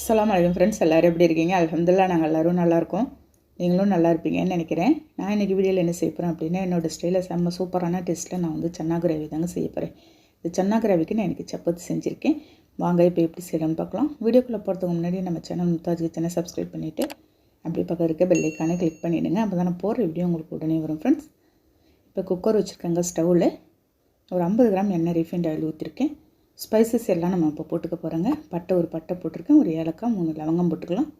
அஸ்லாம் வலைக்கம் ஃப்ரெண்ட்ஸ் எல்லோரும் எப்படி இருக்கீங்க? அலமதுல்லா நாங்கள் எல்லோரும் நல்லாயிருக்கோம் நீங்களும் நல்லா இருப்பீங்கன்னு நினைக்கிறேன். நான் இன்றைக்கி வீடியோவில் என்ன செய்ய போகிறேன் அப்படின்னா என்னோடய ஸ்டைலில் செம்ம சூப்பரான டேஸ்ட்டில் நான் வந்து சன்னா கிரேவி தாங்க செய்ய போகிறேன் இந்த சன்னா கிரேவிக்கு நான் இன்றைக்கி சப்பாத்தி செஞ்சுருக்கேன். வாங்க இப்போ எப்படி செய்யலாம்னு பார்க்கலாம். வீடியோக்குள்ளே போகிறதுக்கு முன்னாடி நம்ம சேனல் முத்தாஜ் கிச்சனை சப்ஸ்கிரைப் பண்ணிவிட்டு அப்படி பக்கம் இருக்க பெல்லைக்கானே கிளிக் பண்ணிவிடுங்க அப்போ தான் நான் போகிற வீடியோ உங்களுக்கு உடனே வரும் ஃப்ரெண்ட்ஸ் இப்போ குக்கர் வச்சுருக்கேங்க ஸ்டவ்வில் ஒரு ஐம்பது கிராம் எண்ணெய் ரீஃபைண்ட் ஆயில் ஊற்றிருக்கேன் ஸ்பைசஸ் எல்லாம் நம்ம இப்போ போட்டுக்க போகிறோங்க பட்டை ஒரு பட்டை போட்டிருக்கேன். ஒரு ஏலக்காய் மூணு லவங்கம் போட்டுக்கலாம்.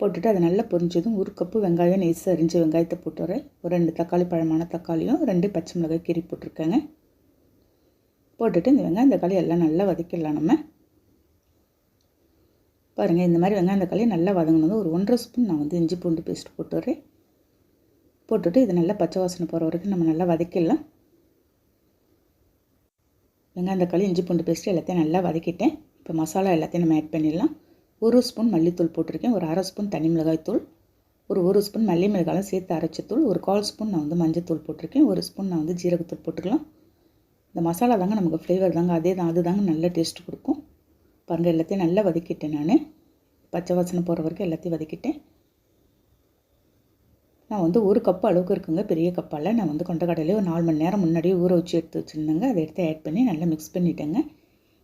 போட்டுட்டு அது நல்லா பொரிஞ்சதும் ஒரு கப்பு வெங்காயம் நெய்ஸ் அரிஞ்சு வெங்காயத்தை போட்டுறேன் ஒரு ரெண்டு தக்காளி பழமான தக்காளியும் ரெண்டு பச்சை மிளகாய் கீரி போட்டிருக்கேங்க. போட்டுட்டு இந்த வெங்காயம் தக்காளி எல்லாம் நல்லா வதக்கிடலாம் நம்ம. பாருங்கள் இந்த மாதிரி வெங்காயம் தக்காளி நல்லா வதங்கினதும் ஒரு ஒன்றரை ஸ்பூன் நான் வந்து இஞ்சி பூண்டு பேஸ்ட் போட்டு வரேன். போட்டுட்டு இது நல்லா பச்சை வாசனை போகிற வரைக்கும் நம்ம நல்லா வதக்கிடலாம். வெங்காயம் தக்காளி இஞ்சி பூண்டு பேஸ்ட்டு எல்லாத்தையும் நல்லா வதக்கிட்டேன். இப்போ மசாலா எல்லாத்தையும் நம்ம ஆட் பண்ணிடலாம். ஒரு ஸ்பூன் மல்லித்தூள் போட்டிருக்கேன். ஒரு அரை ஸ்பூன் தனி மிளகாய் தூள் ஒரு ஒரு ஸ்பூன் மல்லி மிளகாயும் சேர்த்து அரைச்ச தூள் ஒரு கால் ஸ்பூன் நான் வந்து மஞ்சத்தூள் போட்டிருக்கேன். ஒரு ஸ்பூன் நான் வந்து ஜீரகத்தூள் போட்டுக்கலாம். இந்த மசாலா தாங்க நமக்கு ஃப்ளேவர் தாங்க. அதே தான் அது தாங்க நல்ல டேஸ்ட் கொடுக்கும். பாருங்கள் எல்லாத்தையும் நல்லா வதக்கிட்டேன் நான். பச்சை வாசனை போகிற வரைக்கும் எல்லாத்தையும் வதக்கிட்டேன். நான் வந்து ஒரு கப் அளவுக்கு இருக்குங்க பெரிய கப்பால் நான் வந்து கொண்டக்கடலையே ஒரு நாலு மணி நேரம் முன்னாடியே ஊற வச்சு எடுத்து வச்சுருந்தேங்க. அதை எடுத்து ஆட் பண்ணி நல்லா மிக்ஸ் பண்ணிட்டேங்க.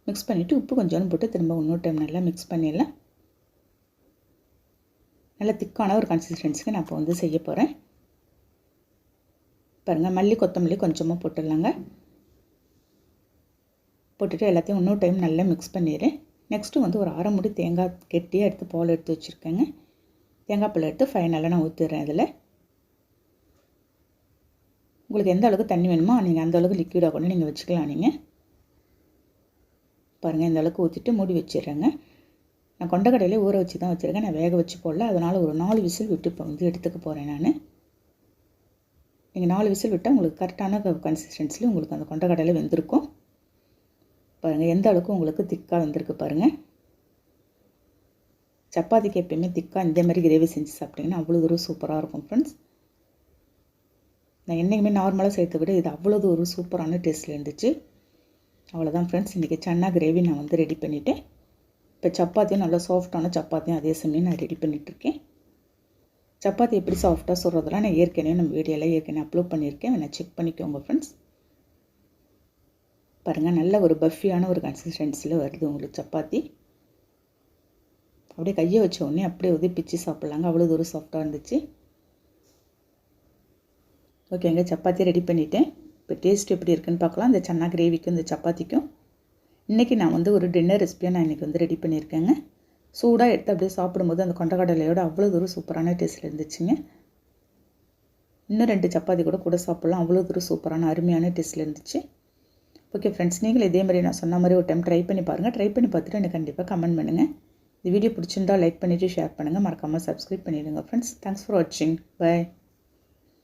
மிக்ஸ் பண்ணிவிட்டு உப்பு கொஞ்சோன்னு போட்டு திரும்ப இன்னொரு டைம் நல்லா மிக்ஸ் பண்ணிடலாம். நல்லா திக்கான ஒரு கன்சிஸ்டன்சிக்கு நான் இப்போ வந்து செய்ய போகிறேன் பாருங்கள் மல்லி கொத்தமல்லி கொஞ்சமாக போட்டுடலாங்க. போட்டுட்டு எல்லாத்தையும் இன்னொரு டைம் நல்லா மிக்ஸ் பண்ணிடுறேன் நெக்ஸ்ட்டு வந்து ஒரு அரை முடி தேங்காய் கெட்டியாக எடுத்து பால் எடுத்து வச்சுருக்கேங்க. தேங்காய் பால் எடுத்து ஃபைனலாக நான் ஊற்றுறேன் அதில். உங்களுக்கு எந்த அளவுக்கு தண்ணி வேணுமோ நீங்கள் அந்த அளவுக்கு லிக்விடாக கொண்டு நீங்கள் வச்சுக்கலாம் நீங்கள் பாருங்கள் இந்த அளவுக்கு ஊற்றிட்டு மூடி வச்சிடுறேங்க. நான் கொண்டக்கடையிலே ஊற வச்சு தான் வச்சுருக்கேன். நான் வேக வச்சு போடல. அதனால் ஒரு நாலு விசில் விட்டு இப்போ வந்து எடுத்துக்க போகிறேன் நான். நீங்கள் நாலு விசில் விட்டால் உங்களுக்கு கரெக்டான கன்சிஸ்டன்சியில் உங்களுக்கு அந்த கொண்டக்கடையில் வெந்திருக்கும். பாருங்கள் எந்த அளவுக்கு உங்களுக்கு திக்காக வந்திருக்கு பாருங்கள் சப்பாத்திக்கு எப்பயுமே திக்காக இந்த மாதிரி கிரேவி செஞ்சு சாப்பிட்டிங்கன்னா அவ்வளோ தூரம் சூப்பராக இருக்கும் ஃப்ரெண்ட்ஸ் நான் என்றைக்குமே நார்மலாக சேர்த்து விட இது அவ்வளோ ஒரு சூப்பரான டேஸ்ட்டில் இருந்துச்சு. அவ்வளோதான் ஃப்ரெண்ட்ஸ் இன்றைக்கி சன்னா கிரேவி நான் வந்து ரெடி பண்ணிவிட்டேன் இப்போ சப்பாத்தியும் நல்லா சாஃப்டான சப்பாத்தியும் அதே சமயம் நான் ரெடி பண்ணிகிட்ருக்கேன் சப்பாத்தி எப்படி சாஃப்டாக சொல்கிறதெல்லாம் நான் ஏற்கனவே நம்ம வீடியோவில் ஏற்கனவே அப்லோட் பண்ணியிருக்கேன். நான் செக் பண்ணிக்கோங்க ஃப்ரெண்ட்ஸ் பாருங்கள் நல்ல ஒரு பஃபியான ஒரு கன்சிஸ்டன்சியில் வருது உங்களுக்கு சப்பாத்தி. அப்படியே கையை வச்ச உடனே அப்படியே உதவி பிச்சு சாப்பிட்லாங்க அவ்வளோ தூரம் சாஃப்டாக இருந்துச்சு. ஓகேங்க சப்பாத்தி ரெடி பண்ணிட்டேன். இப்போ டேஸ்ட் எப்படி இருக்குன்னு பார்க்கலாம். இந்த சன்னா கிரேவிக்கும் இந்த சப்பாத்திக்கும். இன்றைக்கி நான் வந்து ஒரு டின்னர் ரெசிபியாக நான் இன்றைக்கி வந்து ரெடி பண்ணியிருக்கேங்க. சூடாக எடுத்து அப்படியே சாப்பிடும்போது அந்த கொண்டக்கடலையோட அவ்வளோ தூரம் சூப்பரான டேஸ்ட்டில் இருந்துச்சுங்க. இன்னும் ரெண்டு சப்பாத்தி கூட கூட சாப்பிட்லாம். அவ்வளோ தூரம் சூப்பரான அருமையான டேஸ்ட்டில் இருந்துச்சு. ஓகே ஃப்ரெண்ட்ஸ் நீங்களும் இதே மாதிரி நான் சொன்ன மாதிரி ஒரு டைம் ட்ரை பண்ணி பாருங்கள் ட்ரை பண்ணி பார்த்துட்டு எனக்கு கண்டிப்பாக கமெண்ட் பண்ணுங்கள் இந்த வீடியோ பிடிச்சிருந்தால் லைக் பண்ணிவிட்டு ஷேர் பண்ணுங்கள் மறக்காமல் சப்ஸ்கிரைப் பண்ணிவிடுங்க ஃப்ரெண்ட்ஸ் தேங்க்ஸ் ஃபார் வாட்சிங் பாய்